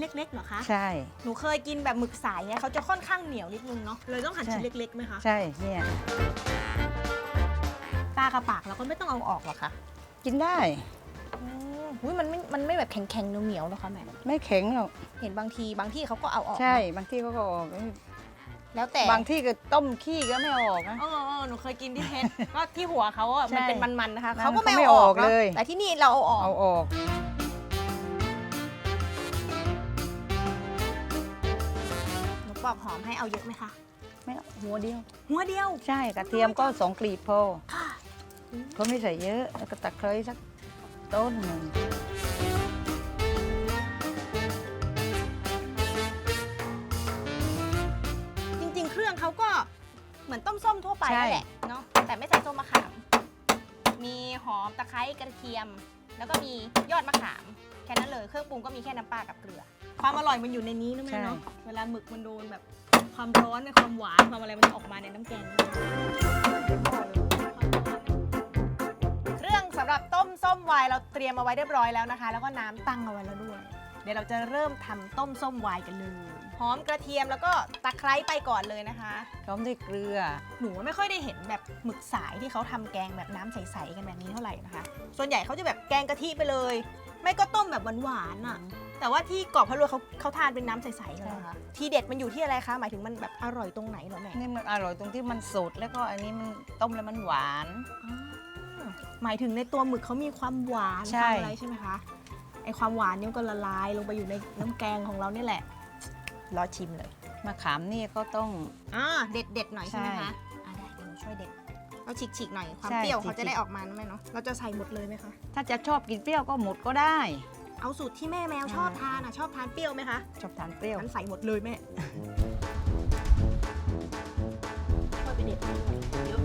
เล็กๆเหรอคะ ใช่ หนูเคยกินแบบหมึกสายเนี่ยเขาจะค่อนข้างเหนียวนิดนึงเนาะ เลยต้องหั่นใช่ชิ้นเล็กๆไหมคะใช่เนี่ยปลากระปากเราก็ไม่ต้องเอาออกหรอกค่ะกินได้ อืมอุ้ยมันไม่ มันไม่แบบแข็งๆเหนียวๆหรอกค่ะแม่ ไม่แข็งหรอกเห็นบางทีบางที่เขาก็เอาออก ใช่บางที่เขาก็ออกแล้วแต่ บางที่ก็ต้มขี้ก็ไม่ออกนะ เออเออหนูเคยกินที่เพชร ก็ที่หัวเขาอะใช่มันเป็นมันๆนะคะนั่นเขาก็ไม่เขาไม่เอาออกออกเลยนอะแต่ที่นี่เราเอาออก เอาออก ปอกหอมให้เอาเยอะไหมคะ ไม่เอาหัวเดียว หัวเดียว ใช่กระเทียมก็สองกลีบพอค่ะก็ไม่ใส่เยอะ แล้วก็ตะไคร้สักต้นหนึ่งจริงๆ เครื่องเขาก็เหมือนต้มส้มทั่วไปนั่นแหละเนาะแต่ไม่ใส่ส้มมะขาม มีหอมตะไคร้กระเทียม แล้วก็มียอดมะขาม แค่นั้นเลย เครื่องปรุงก็มีแค่น้ำปลากับเกลือ ความอร่อยมันอยู่ในนี้นะแม่เนาะ เวลาหมึกมันโดนแบบความร้อนความหวานความอะไรมันจะออกมาในน้ำแกงเครื่องสำหรับต้มส้มไวน์เราเตรียมเอาไว้เรียบร้อยแล้วนะคะ แล้วก็น้ำตั้งเอาไว้แล้วด้วย เดี๋ยวเราจะเริ่มทำต้มส้มไวน์กันเลยหอมกระเทียมแล้วก็ตะไคร้ไปก่อนเลยนะคะ พร้อมด้วยเกลือ หนูไม่ค่อยได้เห็นแบบหมึกสายที่เขาทำแกงแบบน้ำใสๆกันแบบนี้เท่าไหร่นะคะ ส่วนใหญ่เขาจะแบบแกงกะทิไปเลย ไม่ก็ต้มแบบหวานๆอะ แต่ว่าที่เกาะพะรวยเขาเขาทานเป็นน้ำใสๆกันเหรอคะ ทีเด็ดมันอยู่ที่อะไรคะ หมายถึงมันแบบอร่อยตรงไหนเหรอแม่นี่มันอร่อยตรงที่มันสดแล้วก็อันนี้มันต้มแล้วมันหวานอ๋อหมายถึงในตัวหมึกเขามีความหวานใช่ความอะไรใช่ไหมคะ ไอความหวานเนี่ยมันก็ละลายลงไปอยู่ในน้ำแกงของเราเนี่ยแหละ รอชิมเลยมะขามนี่ก็ต้อง อ่าเด็ดเด็ดๆหน่อยใช่ไหมใช่คะอ่าได้เดี๋ยวหนูช่วยเด็ดเราฉีกๆหน่อยความใช่เปรี้ยวเขาฉีจะกๆ ได้ออกมานะแม่เนาะเราจะใส่หมดเลยไหมคะถ้าจะชอบกินเปรี้ยวก็หมดก็ได้ เอาสูตรที่แม่แมวชอบทานอะชอบทานเปรี้ยวไหมคะชอบทานเปรี้ยว งั้นใส่หมดเลยแม่ค่อยไปเด็ดเยอะ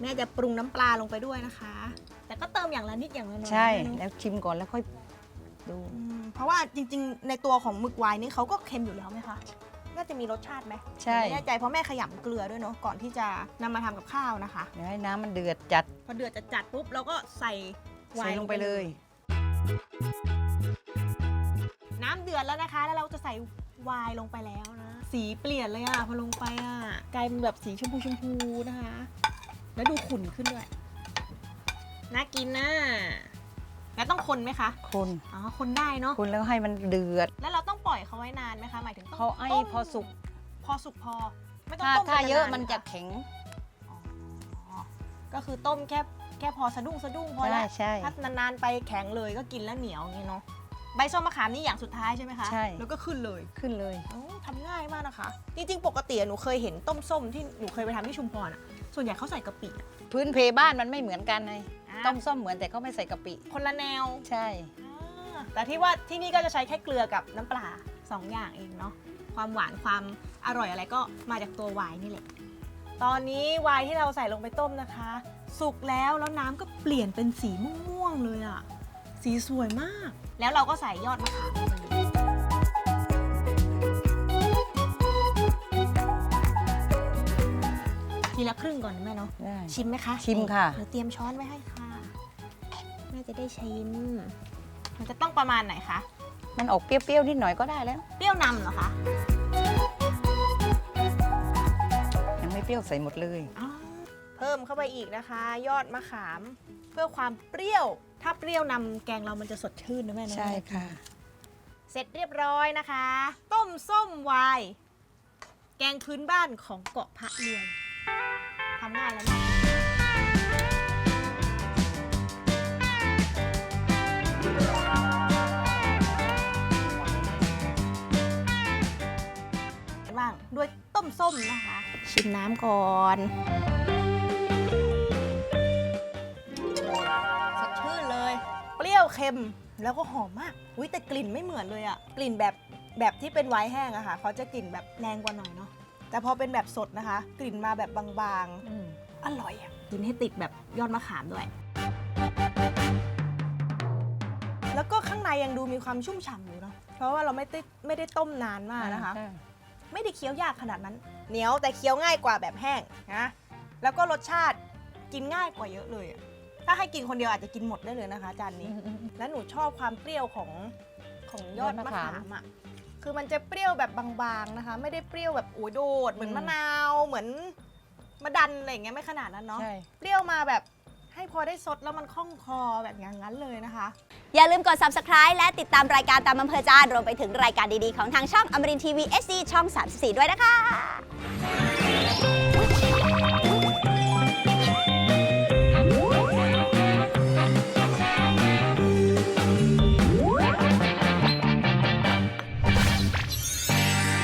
แม่จะปรุงน้ำปลาลงไปด้วยนะคะแต่ ก็เติมอย่างละนิดอย่างละน้อยใช่นะแล้วชิมก่อนแล้วค่อยดูอืมเพราะว่าจริง ๆ ในตัวของหมึกไวน์นี่เขาก็เค็มอยู่แล้วไหมคะน่าจะมีรสชาติไหมใช่ไม่แน่ใจเพราะแม่ขยำเกลือด้วยเนาะก่อนที่จะนำมาทำกับข้าวนะคะ เดี๋ยวให้น้ำมันเดือดจัดพอเดือดจะจัดปุ๊บเราก็ใส่ไวใส่น์ลงไปเลย น้ำเดือดแล้วนะคะ แล้วเราจะใส่ไวน์ลงไปแล้วนะ สีเปลี่ยนเลยอะพอลงไปอะกลายเป็นแบบสีชมพูชมพูนะคะ แล้วดูขุ่นขึ้นด้วย น่ากินนะแล้วต้องคนไหมคะ คนอ๋อ คนได้เนาะ คนแล้วให้มันเดือด แล้วเราต้องปล่อยเขาไว้นานไหมคะ หมายถึงต้องเขาไอ้ต้มพอสุก พอสุกพอ ไม่ต้องถ้าต้มถ้าจนเยอะามันจะค่แข็งอ๋อก็คือต้มแค่แค่พอสะดุ้งสะดุ้งพอใช่แล้วใช่ถ้านานๆไปแข็งเลยก็กินแล้วเหนียวอย่างงี้เนาะ ใบส้มมะขามนี่อย่างสุดท้ายใช่ไหมคะใช่ แล้วก็ขึ้นเลยขึ้นเลย โอ้ทำง่ายมากนะคะ จริงๆ ปกติอะหนูเคยเห็นต้มส้มที่หนูเคยไปทำที่ชุมพรอะ ส่วนใหญ่เขาใส่กะปิอะพื้นเพบ้านมันไม่เหมือนกันไงอ่าต้มส้มเหมือนแต่เขาไม่ใส่กะปิ คนละแนวใช่ อ่าแต่ที่ว่าที่นี่ก็จะใช้แค่เกลือกับน้ำปลาสองอย่างเองเนาะ ความหวานความอร่อยอะไรก็มาจากตัวไวน์นี่แหละ ตอนนี้ไวน์ที่เราใส่ลงไปต้มนะคะ สุกแล้วแล้วน้ำก็เปลี่ยนเป็นสีม่วงๆเลยอะ สีสวยมาก แล้วเราก็ใส่ยอดมะขามลงไปเลยทีละครึ่งก่อนนะแม่เนาะ ได้ ชิมไหมคะชิมค่ะ หนูเตรียมช้อนไว้ให้ค่ะ แม่จะได้ชิม มันจะต้องประมาณไหนคะ มันออกเปรี้ยวๆนิดหน่อยก็ได้แล้ว เปรี้ยวนำเหรอคะ ยังไม่เปรี้ยวใส่หมดเลยเพิ่มเข้าไปอีกนะคะ ยอดมะขามเพื่อความเปรี้ยว ถ้าเปรี้ยวนำแกงเรามันจะสดชื่นนะแม่นะใช่ค่ะ เสร็จเรียบร้อยนะคะ ต้มส้มไวน์แกงพื้นบ้านของเกาะพระเรือนทำง่ายแล้วนะบ้างด้วยต้มส้มนะคะ ชิมน้ำก่อน ยวเค็มแล้วก็หอมมาก อุ้ยแต่กลิ่นไม่เหมือนเลยอะกลิ่นแบบแบบที่เป็นไวน์แห้งอะค่ะเขาจะกลิ่นแบบแรงกว่าหน่อยเนาะแต่พอเป็นแบบสดนะคะ กลิ่นมาแบบบางๆอร่อยอะกินให้ติดแบบยอดมะขามด้วย แล้วก็ข้างในยังดูมีความชุ่มฉ่ำอยู่เนาะเพราะว่าเราไม่ได้ไม่ได้ต้มนานมากนะคะ ใช่ไม่ได้เคี้ยวยากขนาดนั้น เหนียวแต่เคี้ยวง่ายกว่าแบบแห้งนะแล้วก็รสชาติกินง่ายกว่าเยอะเลยอะถ้าาให้กินคนเดียวอาจจะกินหมดได้เลยนะคะจานนี้ แล้วหนูชอบความเปรี้ยวของของยอดยอดมะมะขาขามมอะคือมันจะเปรี้ยวแบบบางๆนะคะ ไม่ได้เปรี้ยวแบบโอ้ยโดดเหมือนอืมมะนาวเหมือนมะดันอะไรอย่างเงี้ยไม่ขนาดนั้นเนาะใช่ เปรี้ยวมาแบบให้พอได้สดแล้วมันคล่องคอแบบอย่างนั้นเลยนะคะ อย่าลืมกด subscribe และติดตามรายการตามอำเภอใจารรวมไปถึงรายการดีๆ ของทางช่องอมรินทีวี SD ช่อง 34 ด้วยนะคะ